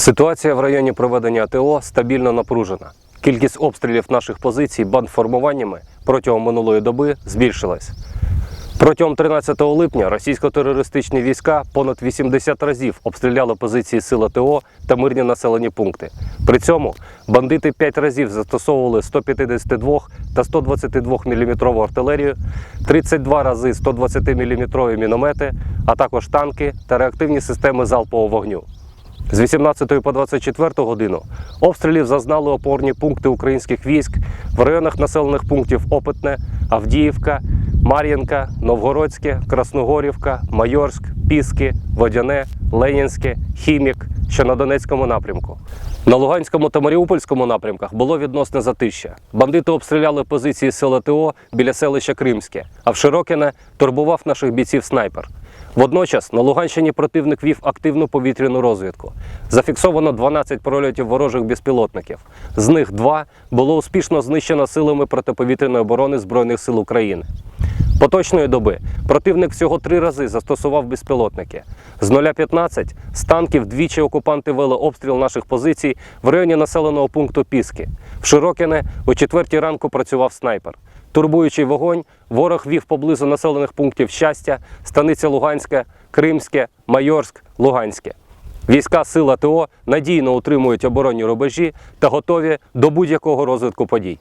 Ситуація в районі проведення АТО стабільно напружена. Кількість обстрілів наших позицій бандформуваннями протягом минулої доби збільшилась. Протягом 13 липня російсько-терористичні війська понад 80 разів обстріляли позиції сил АТО та мирні населені пункти. При цьому бандити 5 разів застосовували 152 та 122 мм артилерію, 32 рази 120 мм міномети, а також танки та реактивні системи залпового вогню. З 18 по 24 годину обстрілів зазнали опорні пункти українських військ в районах населених пунктів Опитне, Авдіївка, Мар'їнка, Новгородське, Красногорівка, Майорськ, Піски, Водяне, Ленінське, Хімік, що на Донецькому напрямку. На Луганському та Маріупольському напрямках було відносне затища. Бандити обстріляли позиції сил АТО біля селища Кримське, а в Широкине турбував наших бійців снайпер. Водночас на Луганщині противник вів активну повітряну розвідку. Зафіксовано 12 прольотів ворожих безпілотників. З них два було успішно знищено силами протиповітряної оборони Збройних сил України. Поточної доби противник всього три рази застосував безпілотники. З 0.15 з танків двічі окупанти вели обстріл наших позицій в районі населеного пункту Піски. В Широкине о четвертій ранку працював снайпер. Турбуючий вогонь, ворог вів поблизу населених пунктів щастя, станиця Луганська, Кримське, Майорськ, Луганське. Війська сил АТО надійно утримують оборонні рубежі та готові до будь-якого розвитку подій.